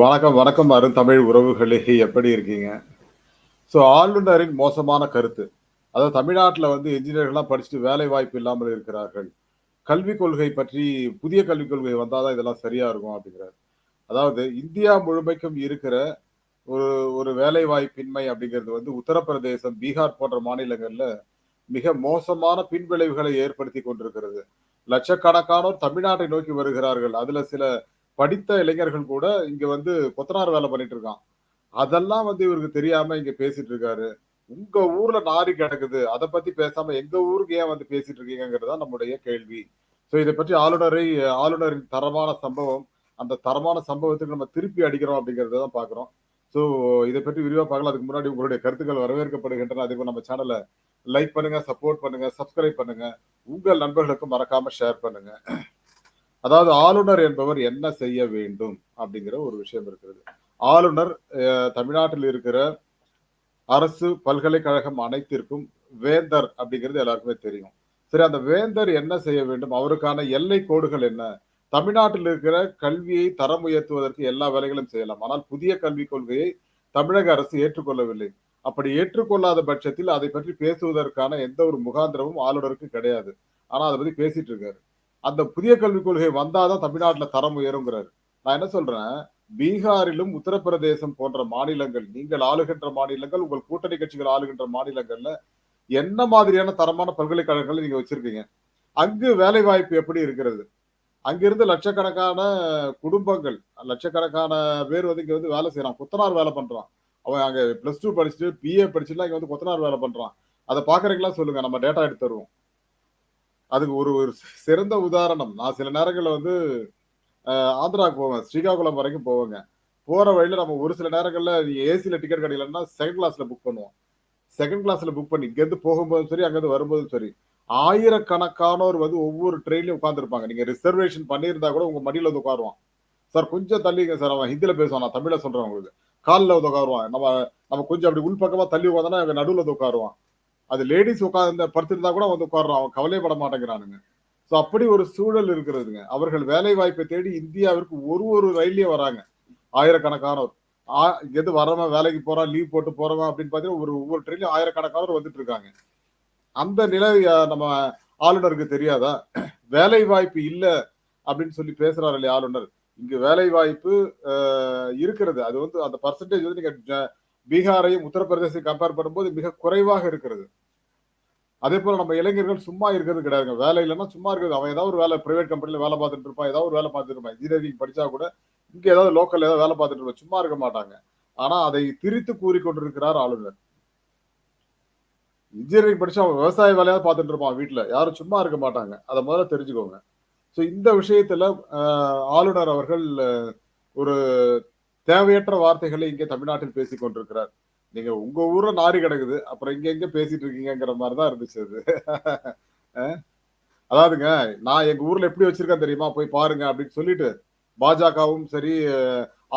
வணக்கம் வணக்கம் அருந்தமிழ் உறவுகளே எப்படி இருக்கீங்க? ஸோ ஆளுநரின் மோசமான கருத்து. அதாவது தமிழ்நாட்டில் வந்து என்ஜினியர்கள்லாம் படிச்சுட்டு வேலை வாய்ப்பு இல்லாமல் இருக்கிறார்கள். கல்விக் கொள்கை பற்றி புதிய கல்விக் கொள்கை வந்தால் தான் இதெல்லாம் சரியாக இருக்கும் அப்படிங்கிறார். அதாவது இந்தியா முழுமைக்கும் இருக்கிற ஒரு ஒரு வேலை வாய்ப்பின்மை அப்படிங்கிறது வந்து உத்தரப்பிரதேசம் பீகார் போன்ற மாநிலங்களில் மிக மோசமான பின்விளைவுகளை ஏற்படுத்தி கொண்டிருக்கிறது. லட்சக்கணக்கானோர் தமிழ்நாட்டை நோக்கி வருகிறார்கள். அதில் சில படித்த இளைஞர்கள் கூட இங்க வந்து கொத்தனார் வேலை பண்ணிட்டு இருக்கான். அதெல்லாம் வந்து இவருக்கு தெரியாம இங்க பேசிட்டு இருக்காரு. உங்க ஊர்ல நாரி கிடக்குது. அதை பத்தி பேசாம எங்க ஊருக்கு ஏன் வந்து பேசிட்டு இருக்கீங்கிறது தான் நம்முடைய கேள்வி. ஸோ இதை பற்றி ஆளுநரை ஆளுநரின் தரமான சம்பவம் அந்த தரமான சம்பவத்துக்கு நம்ம திருப்பி அடிக்கிறோம் அப்படிங்கிறத தான் பார்க்குறோம் ஸோ இதை பற்றி விரிவாக பார்க்கலாம். அதுக்கு முன்னாடி உங்களுடைய கருத்துக்கள் வரவேற்கப்படுகின்றன. அதே போல் நம்ம சேனலை லைக் பண்ணுங்க சப்போர்ட் பண்ணுங்க சப்ஸ்கிரைப் பண்ணுங்க. உங்கள் நண்பர்களுக்கும் மறக்காம ஷேர் பண்ணுங்க. அதாவது ஆளுநர் என்பவர் என்ன செய்ய வேண்டும் அப்படிங்கிற ஒரு விஷயம் இருக்கிறது. ஆளுநர் அஹ், தமிழ்நாட்டில் இருக்கிற அரசு பல்கலைக்கழகம் அனைத்திற்கும் வேந்தர் அப்படிங்கிறது எல்லாருக்குமே தெரியும். சரி அந்த வேந்தர் என்ன செய்ய வேண்டும்? அவருக்கான எல்லை கோடுகள் என்ன? தமிழ்நாட்டில் இருக்கிற கல்வியை தரம் உயர்த்துவதற்கு எல்லா வேலைகளும் செய்யலாம். ஆனால் புதிய கல்விக் கொள்கையை தமிழக அரசு ஏற்றுக்கொள்ளவில்லை. அப்படி ஏற்றுக்கொள்ளாத பட்சத்தில் அதை பற்றி பேசுவதற்கான எந்த ஒரு முகாந்திரமும் ஆளுநருக்கு கிடையாது. ஆனா அதை பத்தி பேசிட்டு இருக்காரு. அந்த புதிய கல்விக் கொள்கை வந்தாதான் தமிழ்நாட்டில் தரம் உயருங்கிறாரு. நான் என்ன சொல்றேன்? பீகாரிலும் உத்தரப்பிரதேசம் போன்ற மாநிலங்கள் நீங்கள் ஆளுகின்ற மாநிலங்கள் உங்கள் கூட்டணி கட்சிகள் ஆளுகின்ற மாநிலங்கள்ல என்ன மாதிரியான தரமான பல்கலைக்கழகங்களை நீங்க வச்சிருக்கீங்க? அங்கு வேலை வாய்ப்பு எப்படி இருக்கிறது? அங்கிருந்து லட்சக்கணக்கான குடும்பங்கள் லட்சக்கணக்கான பேர் வந்து இங்க வந்து வேலை செய்யறான். கொத்தனார் வேலை பண்றான். அவன் அங்க பிளஸ் டூ படிச்சுட்டு பிஏ படிச்சுட்டு இங்க வந்து கொத்தனார் வேலை பண்றான். அதை பாக்குறீங்களா சொல்லுங்க. நம்ம டேட்டா எடுத்து தருவோம். அதுக்கு ஒரு ஒரு சிறந்த உதாரணம். நான் சில நேரங்களில் வந்து ஆந்திராவுக்கு போவேன். ஸ்ரீகாகுளம் வரைக்கும் போவேங்க. போகிற வழியில் நம்ம ஒரு சில நேரங்களில் ஏசியில் டிக்கெட் கிடைக்கலன்னா செகண்ட் கிளாஸில் புக் பண்ணுவோம். செகண்ட் கிளாஸில் புக் பண்ணி இங்கேருந்து போகும்போதும் சரி அங்கேருந்து வரும்போதும் சரி ஆயிரக்கணக்கானோர் வந்து ஒவ்வொரு ட்ரெயின்லையும் உட்காந்துருப்பாங்க நீங்கள் ரிசர்வேஷன் பண்ணியிருந்தா கூட உங்கள் மடியில் வந்து உட்காருவான். சார் கொஞ்சம் தள்ளிங்க சார். அவன் ஹிந்தியில் பேசுவான். நான் தமிழில் சொல்கிறேன் உங்களுக்கு. காலில் வந்து உட்காருவான். நம்ம நம்ம கொஞ்சம் அப்படி உள்பக்கமாக தள்ளி உட்காந்தோன்னா அங்கே நடுவில் வந்து உட்காருவான். அது லேடிஸ் உட்காந்து படுத்திருந்தா கூட வந்து உட்காருறான் அவன் கவலைப்பட மாட்டேங்கிறானுங்க. ஸோ அப்படி ஒரு சூழல் இருக்கிறதுங்க. அவர்கள் வேலை வாய்ப்பை தேடி இந்தியாவிற்கு ஒரு ஒரு ரயில்லயும் வராங்க. ஆயிரக்கணக்கானோர். ஆ- எது வரவன் வேலைக்கு போறான் லீவ் போட்டு போறவன் அப்படின்னு பார்த்தீங்கன்னா ஒரு ஒவ்வொரு ட்ரெயின்லயும் ஆயிரக்கணக்கானோர் வந்துட்டு இருக்காங்க. அந்த நிலை நம்ம ஆளுநருக்கு தெரியாதா? வேலை வாய்ப்பு இல்லை அப்படின்னு சொல்லி பேசுறாரு இல்லையா ஆளுநர். இங்கு வேலை வாய்ப்பு இருக்கிறது. அது வந்து அந்த பர்சன்டேஜ் வந்து நீங்க பீகாரையும் உத்தரப்பிரதேசத்தையும் கம்பேர் பண்ணும்போது மிக குறைவாக இருக்கிறது. அதே போல நம்ம இளைஞர்கள் சும்மா இருக்கிறது கிடையாதுங்க. வேலை இல்லைன்னா சும்மா இருக்கிறது. அவன் ஏதாவது ஒரு வேலை பிரைவேட் கம்பெனியில் வேலை பார்த்துட்டு இருப்பான். ஏதாவது ஒரு வேலை பார்த்துட்டு இருப்பான். இன்ஜினியரிங் படிச்சா கூட இங்க ஏதாவது லோக்கல் ஏதாவது வேலை பார்த்துட்டு இருப்பான். சும்மா இருக்க மாட்டாங்க. ஆனா அதை திரித்து கூறிக்கொண்டிருக்கிறார் ஆளுநர். இன்ஜினியரிங் படிச்சா அவன் விவசாய வேலையாவது பார்த்துட்டு இருப்பான் வீட்டில் யாரும் சும்மா இருக்க மாட்டாங்க. அதை முதல்ல தெரிஞ்சுக்கோங்க. ஸோ இந்த விஷயத்துல ஆஹ், ஆளுநர் அவர்கள் ஒரு தேவையற்ற வார்த்தைகளை இங்கே தமிழ்நாட்டில் பேசிக் கொண்டிருக்கிறார். நீங்க உங்க ஊர்ல நாரி கிடக்குது அப்புறம் இங்க எங்க பேசிட்டு இருக்கீங்கிற மாதிரி தான் இருந்துச்சு அது. அதாவதுங்க நான் எங்க ஊர்ல எப்படி வச்சிருக்கேன் தெரியுமா? போய் பாருங்க அப்படின்னு சொல்லிட்டு பாஜகவும் சரி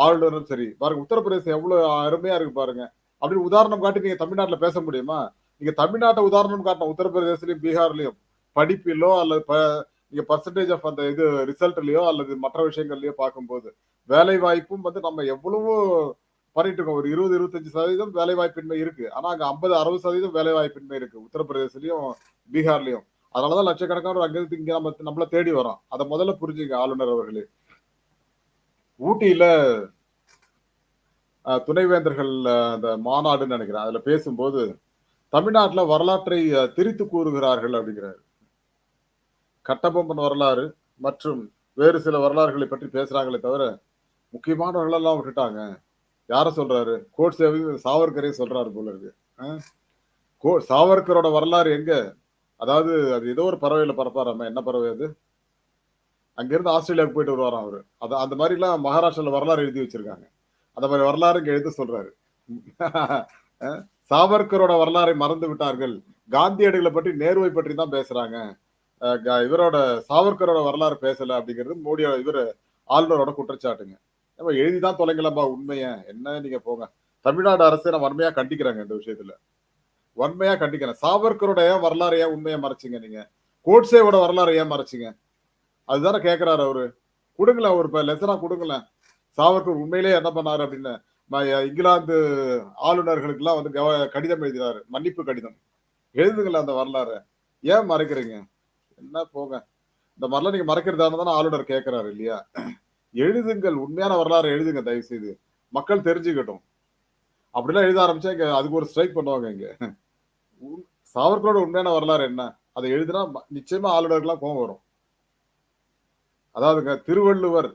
ஆளுநரும் சரி பாருங்க உத்தரப்பிரதேசம் எவ்வளவு அருமையா இருக்கு பாருங்க. அப்படின்னு உதாரணம் காட்டி நீங்க தமிழ்நாட்டுல பேச முடியுமா? நீங்க தமிழ்நாட்டை உதாரணம் காட்டணும் உத்தரப்பிரதேசலயும் பீகார்லயும் படிப்பிலோ அல்லது ப- நீங்க பர்சன்டேஜ் ஆஃப் அந்த இது ரிசல்ட்லயோ அல்லது மற்ற விஷயங்கள்லயோ பார்க்கும்போது வேலை வாய்ப்பும் வந்து நம்ம எவ்வளவோ பண்ணிட்டு இருக்கோம். ஒரு இருபது இருபத்தஞ்சு சதவீதம் வேலை வாய்ப்பின்மை இருக்கு. ஆனா அங்க ஐம்பது அறுபது சதவீதம் வேலை வாய்ப்பின்மை இருக்கு. உத்தரப்பிரதேசலயும் பீகார்லயும். அதனாலதான் லட்சக்கணக்கான அங்கிருந்து இங்க நம்ம நம்மள தேடி வரோம் அதை முதல்ல புரிஞ்சுங்க ஆளுநர் அவர்களே. ஊட்டியில துணைவேந்தர்கள் அந்த மாநாடுன்னு நினைக்கிறேன். அதுல பேசும்போது தமிழ்நாட்டில் வரலாற்றை திரித்து கூறுகிறார்கள் அப்படிங்கிறாரு. கட்டபொம்மன் வரலாறு மற்றும் வேறு சில வரலாறுகளை பற்றி பேசுறாங்களே தவிர முக்கியமானவர்களெல்லாம் விட்டுட்டாங்க. யார சொல்றாரு? கோட் சேவை சாவர்கரே சொல்றாரு போல இருக்கு. கோ சாவர்கரோட வரலாறு எங்க? அதாவது அது ஏதோ ஒரு பறவையில பரப்பாராம. என்ன பறவை அது? அங்கிருந்து ஆஸ்திரேலியாவுக்கு போயிட்டு வருவாராம் அவரு. அது அந்த மாதிரிலாம் மகாராஷ்டிராவில் மகாராஷ்டிரால வரலாறு எழுதி வச்சிருக்காங்க. அந்த மாதிரி வரலாறு இங்க எழுத சொல்றாரு. சாவர்கரோட வரலாறை மறந்து விட்டார்கள். காந்தியடிகளை பற்றி நேருவை பற்றி தான் பேசுறாங்க. இவரோட சாவர்கரோட வரலாறு பேசல அப்படிங்கிறது மோடியோட இவர் ஆளுநரோட குற்றச்சாட்டுங்க. நம்ம எழுதிதான் தொலைங்களாம்பா உண்மையை. என்ன நீங்க போங்க. தமிழ்நாடு அரசை நான் வன்மையா கண்டிக்கிறாங்க இந்த விஷயத்துல. வன்மையா கண்டிக்கிறேன் சாவர்கரோட ஏன் வரலாறு ஏன் உண்மையை மறைச்சிங்க நீங்க? கோட்ஸேவோட வரலாறு ஏன் மறைச்சிங்க? அதுதானே கேட்கிறாரு அவரு. கொடுங்களேன் ஒரு லெசனா கொடுங்களேன் சாவர்கர் உண்மையிலேயே என்ன பண்ணாரு அப்படின்னு இங்கிலாந்து ஆளுநர்களுக்கெல்லாம் வந்து கவ- கடிதம் எழுதினாரு. மன்னிப்பு கடிதம். எழுதுங்களேன் அந்த வரலாறு. ஏன் மறைக்கிறீங்க? என்ன போங்க இந்த மாதிரிலாம் நீங்க மறக்கிறதா தானே ஆளுநர் கேட்கிறாரு இல்லையா? எழுதுங்கள் உண்மையான வரலாறு எழுதுங்க தயவு செய்து மக்கள் தெரிஞ்சுக்கட்டும். அப்படிலாம் எழுத ஆரம்பிச்சா இங்க அதுக்கு ஒரு ஸ்ட்ரைக் பண்ணுவாங்க இங்க. சாவர்களோட உண்மையான வரலாறு என்ன? அதை எழுதினா நிச்சயமா ஆளுநர்கள்லாம் கோவம் வரும். அதாவதுங்க திருவள்ளுவர்.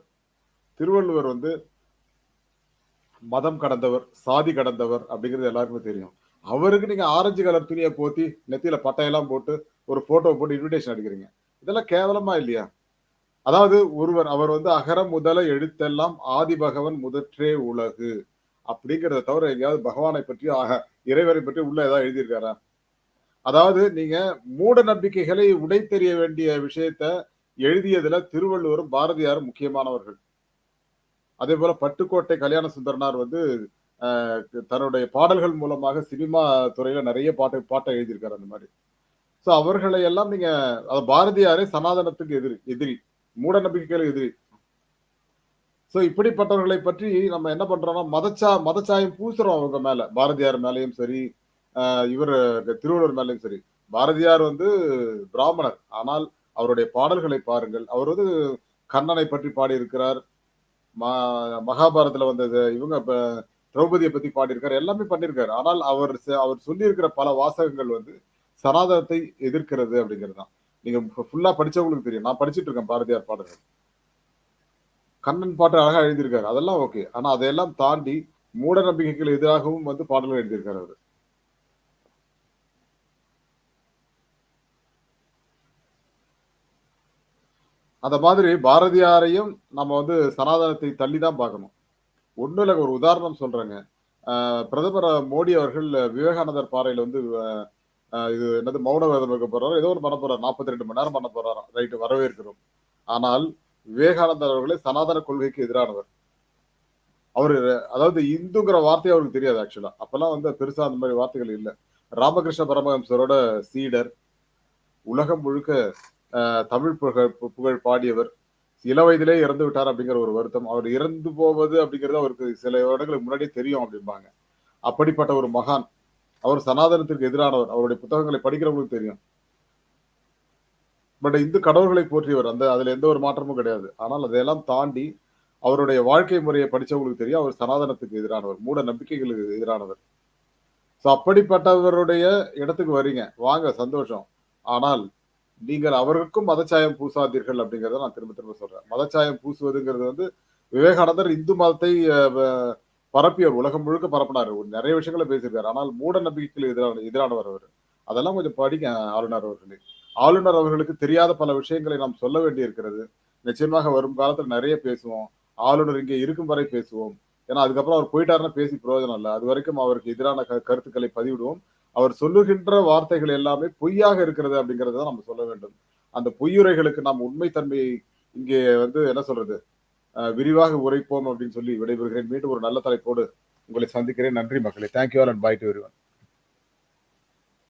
திருவள்ளுவர் வந்து மதம் கடந்தவர் சாதி கடந்தவர் அப்படிங்கிறது எல்லாருக்குமே தெரியும். அவருக்கு நீங்க ஆரஞ்சு கலர் துணியை போத்தி நெத்தியில பட்டையெல்லாம் போட்டு ஒரு போட்டோ போட்டு இன்விடேஷன் அடிக்கிறீங்க. இதெல்லாம் கேவலமா இல்லையா? அதாவது ஒருவர் அவர் வந்து அகர முதல எழுத்தெல்லாம் ஆதி பகவன் முதற்றே உலகு அப்படிங்கிறத தவிர எங்கேயாவது பகவானை பற்றி ஆக இறைவரை பற்றி உள்ள ஏதாவது எழுதியிருக்காரா? அதாவது நீங்க மூட நம்பிக்கைகளை உடை தெரிய வேண்டிய விஷயத்த எழுதியதுல திருவள்ளுவரும் பாரதியாரும் முக்கியமானவர்கள். அதே போல பட்டுக்கோட்டை கல்யாண சுந்தரனார் வந்து தன்னுடைய பாடல்கள் மூலமாக சினிமா துறையில நிறைய பாட்டு பாட்டை எழுதியிருக்காரு அந்த மாதிரி. ஸோ அவர்களை எல்லாம் நீங்க பாரதியாரே சனாதனத்துக்கு எதிரி எதிரி மூட நம்பிக்கைகள் எதிரி. ஸோ இப்படிப்பட்டவர்களை பற்றி நம்ம என்ன பண்றோம்னா மதச்சா மதச்சாயம் பூசுறோம் அவங்க மேல. பாரதியார் மேலையும் சரி இவர் திருவள்ளுவர் மேலையும் சரி. பாரதியார் வந்து பிராமணர். ஆனால் அவருடைய பாடல்களை பாருங்கள். அவர் வந்து கண்ணனை பற்றி பாடியிருக்கிறார். ம- மகாபாரதத்துல வந்தது. இவங்க திரௌபதியை பத்தி பாடியிருக்காரு எல்லாமே பண்ணியிருக்காரு. ஆனால் அவர் அவர் சொல்லியிருக்கிற பல வாசகங்கள் வந்து சனாதனத்தை எதிர்க்கிறது அப்படிங்கிறது தான். நீங்க ஃபுல்லா படிச்சவங்களுக்கு தெரியும். நான் படிச்சிட்டு இருக்கேன் பாரதியார் பாடல்கள். கண்ணன் பாட்டு அழகா எழுதியிருக்காரு. அதெல்லாம் ஓகே ஆனா அதையெல்லாம் தாண்டி மூட நம்பிக்கைகள் எதிராகவும் வந்து பாடல்கள் எழுதியிருக்காரு அவர். அந்த மாதிரி பாரதியாரையும் நம்ம வந்து சனாதனத்தை தள்ளி தான் பார்க்கணும். ஒன்றும் இல்லை ஒரு உதாரணம் சொல்றேங்க. பிரதமர் மோடி அவர்கள் விவேகானந்தர் பாறையில வந்து இது என்னது மௌன வேதம் வைக்க போறாரு ஏதோ ஒன்று பண்ண போறாரு. நாற்பத்தி ரெண்டு மணி நேரம் பண்ண போறாராம் ரைட்டு வரவேற்கிறோம். ஆனால் விவேகானந்தர் அவர்களே சனாதன கொள்கைக்கு எதிரானவர். அவர் அதாவது இந்துங்கிற வார்த்தை அவருக்கு தெரியாது ஆக்சுவலா அப்பெல்லாம் வந்து பெருசா அந்த மாதிரி வார்த்தைகள் இல்லை. ராமகிருஷ்ண பரமஹம்சரோட சீடர் உலகம் முழுக்க தமிழ் புகழ் புகழ் பாடியவர். இள வயதிலே இறந்து விட்டார் அப்படிங்கிற ஒரு வருத்தம். அவர் இறந்து போவது அப்படிங்கிறது அவருக்கு சில வருடங்களுக்கு முன்னாடியே தெரியும் அப்படிம்பாங்க. அப்படிப்பட்ட ஒரு மகான் அவர் சனாதனத்திற்கு எதிரானவர் அவருடைய புத்தகங்களை படிக்கிறவங்களுக்கு தெரியும். பட் இந்து கடவுள்களை போற்றியவர் அந்த அதுல எந்த ஒரு மாற்றமும் கிடையாது. ஆனால் அதையெல்லாம் தாண்டி அவருடைய வாழ்க்கை முறையை படிச்சவங்களுக்கு தெரியும் அவர் சனாதனத்துக்கு எதிரானவர் மூட நம்பிக்கைகளுக்கு எதிரானவர். ஸோ அப்படிப்பட்டவருடைய இடத்துக்கு வரீங்க. வாங்க சந்தோஷம். ஆனால் நீங்கள் அவருக்கும் மதச்சாயம் பூசாதீர்கள் அப்படிங்கிறத நான் திரும்ப திரும்ப சொல்றேன். மதச்சாயம் பூசுவதுங்கிறது வந்து விவேகானந்தர் இந்து மதத்தை பரப்பியவர் உலகம் முழுக்க பரப்பினார். நிறைய விஷயங்களை பேசியிருக்காரு. ஆனால் மூட நம்பிக்கைகள் எதிரான எதிரானவர் அவர். அதெல்லாம் கொஞ்சம் படிங்க ஆளுநர் அவர்களே. ஆளுநர் அவர்களுக்கு தெரியாத பல விஷயங்களை நாம் சொல்ல வேண்டி இருக்கிறது நிச்சயமாக வரும் காலத்தில் நிறைய பேசுவோம். ஆளுநர் இங்கே இருக்கும் வரை பேசுவோம். ஏன்னா அதுக்கப்புறம் அவர் போயிட்டாருன்னா பேசி பிரயோஜனம் இல்லை. அது வரைக்கும் அவருக்கு எதிரான க- கருத்துக்களை பதிவிடுவோம். அவர் சொல்லுகின்ற வார்த்தைகள் எல்லாமே பொய்யாக இருக்கிறது அப்படிங்கறத நம்ம சொல்ல வேண்டும். அந்த பொய்யுரைகளுக்கு நாம் உண்மைத்தன்மையை இங்கே வந்து என்ன சொல்றது? விரிவாக உரைப்போம் அப்படின்னு சொல்லி விடைபெறுகிறேன். மீண்டும் ஒரு நல்ல தலைப்போடு உங்களை சந்திக்கிறேன். நன்றி மக்களே thank you all and bye to every